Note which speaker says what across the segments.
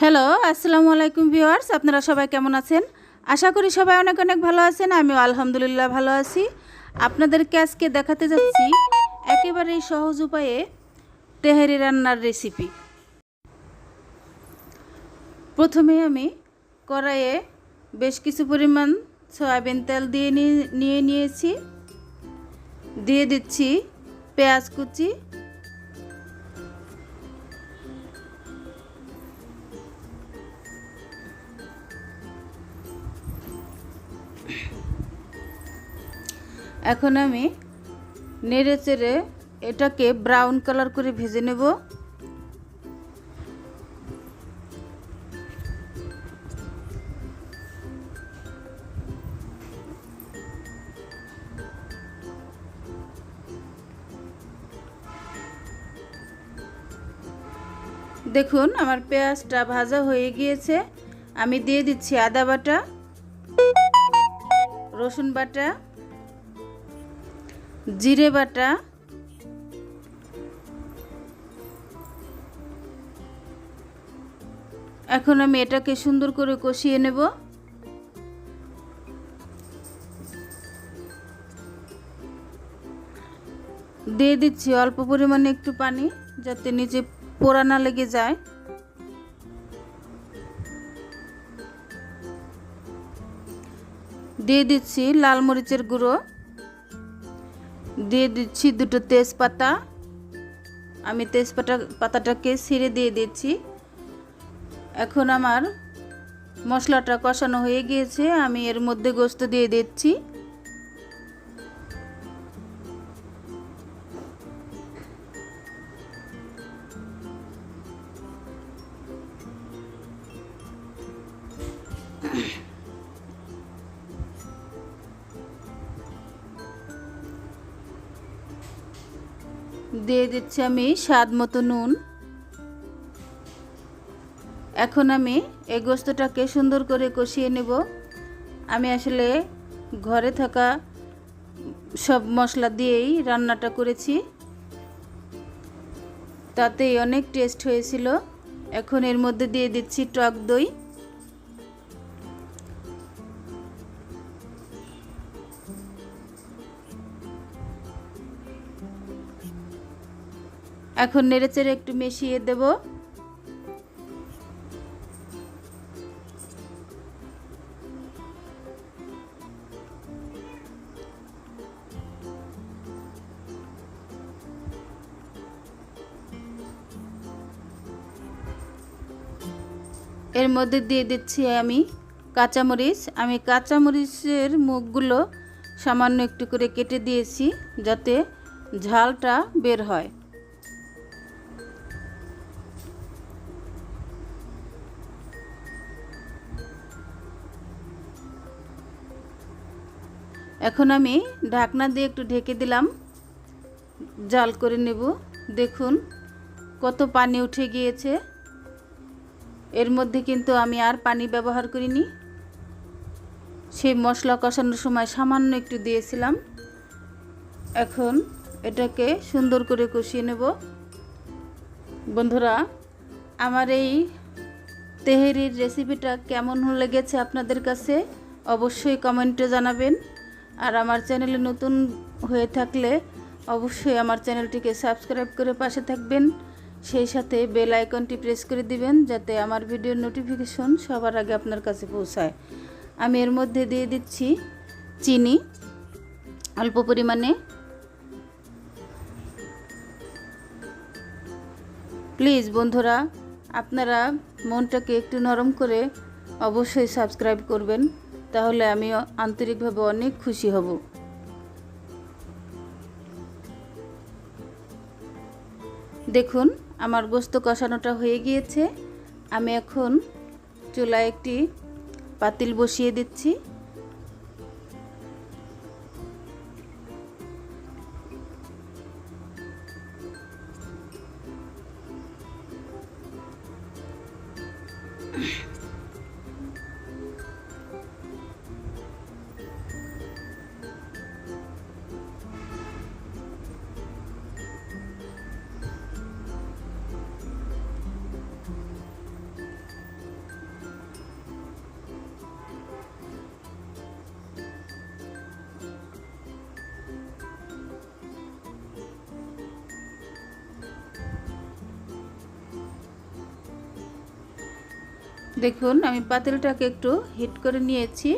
Speaker 1: Hello আসসালামু আলাইকুম viewers, আপনারা সবাই কেমন আছেন? আশা করি সবাই অনেক অনেক ভালো আছেন, আমিও আলহামদুলিল্লাহ ভালো আছি। আপনাদেরকে আজকে দেখাতে যাচ্ছি একেবারেই সহজ উপায়ে তেহারি রান্নার রেসিপি প্রথমে আমি কড়াইয়ে বেশ কিছু পরিমাণ সয়াবিন তেল দিয়ে নিয়ে- নিয়ে নিয়েছি। দিয়ে দিচ্ছি পেঁয়াজ কুচি এখন আমি নেড়ে চেড়ে এটাকে ব্রাউন কালার করে ভেজে নেব। দেখুন, আমার পেঁয়াজটা ভাজা হয়ে গিয়েছে। আমি দিয়ে দিচ্ছি আদা বাটা, রসুন বাটা জিরে বাটা, এখন আমি এটাকে সুন্দর করে কষিয়ে নেব। দিয়ে দিচ্ছি অল্প পরিমাণে একটু পানি, যাতে নিচে পোড়া না লেগে যায়। দিয়ে দিচ্ছি লাল মরিচের গুঁড়ো। দিয়ে দিচ্ছি দুটো তেজপাতা। আমি তেজপাতা পাতাটাকে ছিঁড়ে দিয়ে দিচ্ছি। এখন আমার মশলাটা কষানো হয়ে গিয়েছে, আমি এর মধ্যে গোস্ত দিয়ে দিচ্ছি। দিয়ে দিচ্ছি আমি স্বাদ মতো নুন। এখন আমি এই গোস্তটাকে সুন্দর করে কষিয়ে নেব। আমি আসলে ঘরে থাকা সব মশলা দিয়েই রান্নাটা করেছি। তাতেই অনেক টেস্ট হয়েছিল। এখন এর মধ্যে দিয়ে দিচ্ছি টক দই। এখন নেড়েচেড়ে একটু মিশিয়ে দেব। এর মধ্যে দিয়ে দিচ্ছি আমি কাঁচামরিচ। আমি কাঁচামরিচের মুখগুলো সামান্য একটু করে কেটে দিয়েছি যাতে ঝালটা বের হয়। এখন আমি ঢাকনা দিয়ে একটু ঢেকে দিলাম। জাল করে নেব। দেখুন কত পানি উঠে গিয়েছে। এর মধ্যে কিন্তু আমি আর পানি ব্যবহার করিনি। সেই মশলা কষানোর সময় সামান্য একটু দিয়েছিলাম। এখন এটাকে সুন্দর করে কষিয়ে নেব। বন্ধুরা, আমার এই তেহেরির রেসিপিটা কেমন লেগেছে আপনাদের কাছে? অবশ্যই কমেন্টে জানাবেন। আর আমার চ্যানেলে নতুন হয়ে থাকলে অবশ্যই আমার চ্যানেলটিকে সাবস্ক্রাইব করে পাশে থাকবেন। সেই সাথে বেল আইকনটি প্রেস করে দিবেন যাতে আমার ভিডিওর নোটিফিকেশন সবার আগে আপনার কাছে পৌঁছায়। আমি এর মধ্যে দিয়ে দিচ্ছি চিনি, অল্প পরিমাণে। প্লিজ বন্ধুরা, আপনারা মনটাকে একটু নরম করে অবশ্যই সাবস্ক্রাইব করবেন। তাহলে আমি আন্তরিকভাবে অনেক খুশি হব। দেখুন, আমার গোস্ত কষানোটা হয়ে গিয়েছে। আমি এখন চুলায় একটি পাতিল বসিয়ে দিচ্ছি। দেখুন, আমি পাতিলটাকে একটু হিট করে নিয়েছি।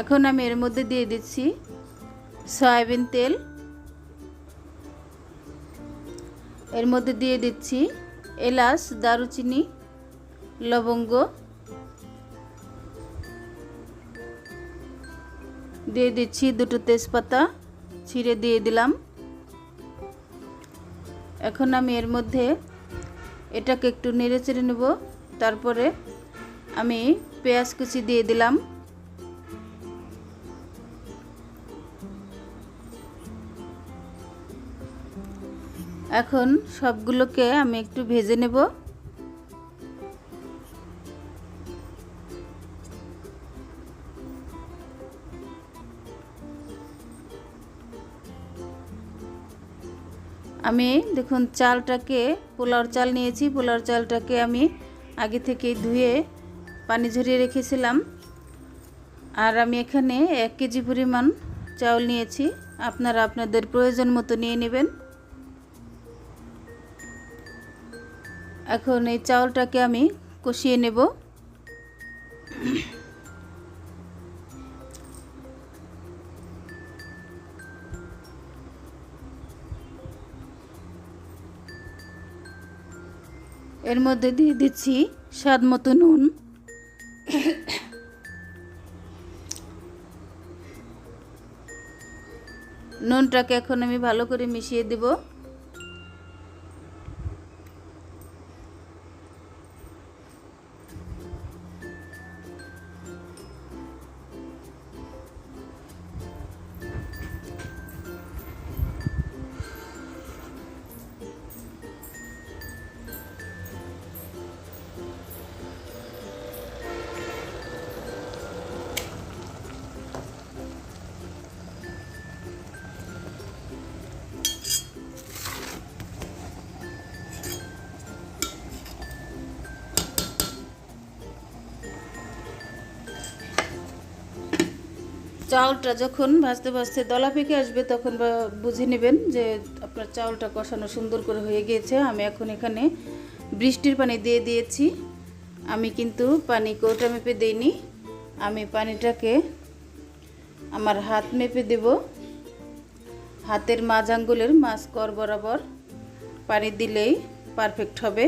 Speaker 1: এখন আমি এর মধ্যে দিয়ে দিচ্ছি সয়াবিন তেল। এর মধ্যে দিয়ে দিচ্ছি এলাচ, দারুচিনি, লবঙ্গ। দিয়ে দিচ্ছি দুটো তেজপাতা, ছিঁড়ে দিয়ে দিলাম। এখন আমি এর মধ্যে এটাকে একটু নেড়ে চেড়ে নেব। তারপরে আমি পেঁয়াজ কুচি দিয়ে দিলাম। এখন সবগুলোকে আমি একটু ভেজে নেব। আমি দেখুন চালটাকে, পোলাওর চাল নিয়েছি, পোলাওর চালটাকে আমি আগে থেকে ধুয়ে পানি ঝরিয়ে রেখেছিলাম। আর আমি এখানে এক কেজি পরিমাণ চাউল নিয়েছি। আপনারা আপনাদের প্রয়োজন মতো নিয়ে নেবেন। এখন এই চাউলটাকে আমি কষিয়ে নেব। এর মধ্যে দিয়ে দিচ্ছি স্বাদ মতো নুন। নুনটাকে এখন আমি ভালো করে মিশিয়ে দেব। চাউলটা যখন ভাজতে ভাজতে দলা পেকে আসবে, তখন বুঝে নেবেন যে আপনার চাউলটা কষানো সুন্দর করে হয়ে গিয়েছে। আমি এখন এখানে বৃষ্টির পানি দিয়ে দিয়েছি। আমি কিন্তু পানি কৌটা মেপে দিইনি। আমি পানিটাকে আমার হাত মেপে দেব। হাতের মাঝ আঙ্গুলের মাছ কর বরাবর পানি দিলেই পারফেক্ট হবে।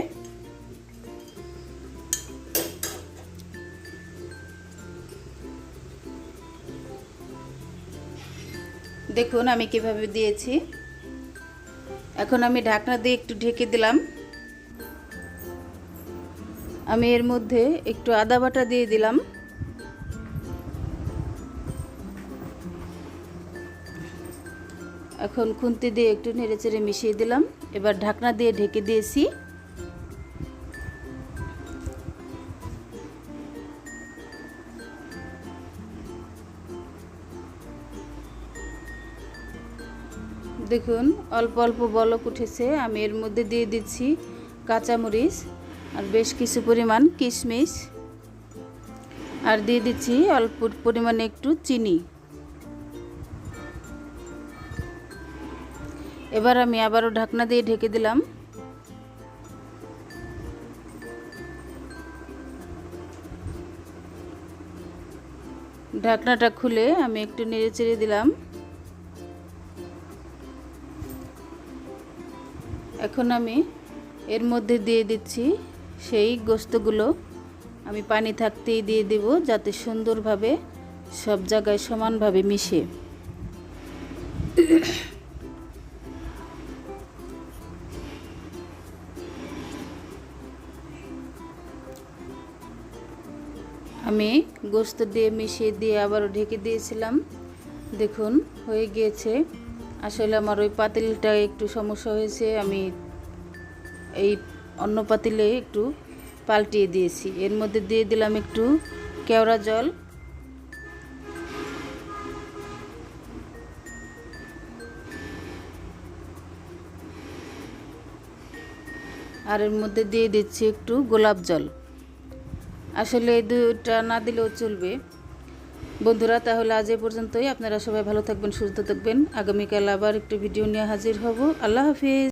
Speaker 1: দেখুন আমি কীভাবে দিয়েছি। এখন আমি ঢাকনা দিয়ে একটু ঢেকে দিলাম। আমি এর মধ্যে একটু আদা বাটা দিয়ে দিলাম। এখন খুন্তি দিয়ে একটু নেড়ে চেড়ে মিশিয়ে দিলাম। এবার ঢাকনা দিয়ে ঢেকে দিয়েছি। দেখুন, অল্প অল্প বলক উঠেছে। আমি এর মধ্যে দিয়ে দিচ্ছি কাঁচামরিচ আর বেশ কিছু পরিমাণ কিশমিশ। আর দিয়ে দিচ্ছি অল্প পরিমাণে একটু চিনি। এবার আমি আবারও ঢাকনা দিয়ে ঢেকে দিলাম। ঢাকনাটা খুলে আমি একটু নেড়ে চেড়ে দিলাম। এখন আমি এর মধ্যে দিয়ে দিচ্ছি সেই গোস্তগুলো। আমি পানি থাকতেই দিয়ে দেব যাতে সুন্দরভাবে সব জায়গায় সমানভাবে মিশে। আমি গোস্ত দিয়ে মিশিয়ে দিয়ে আবারও ঢেকে দিয়েছিলাম। দেখুন, হয়ে গিয়েছে। আসলে আমার ওই পাতিলটা একটু সমস্যা হয়েছে, আমি এই অন্য পাতিলে একটু পাল্টিয়ে দিয়েছি। এর মধ্যে দিয়ে দিলাম একটু কেওড়া জল। আর এর মধ্যে দিয়ে দিচ্ছি একটু গোলাপ জল। আসলে এই দুটা না দিলেও চলবে। বন্ধুরা, তাহলে আজ এ পর্যন্তই। আপনারা সবাই ভালো থাকবেন, সুস্থ থাকবেন। আগামীকাল আবার একটু ভিডিও নিয়ে হাজির হব। আল্লাহ হাফিজ।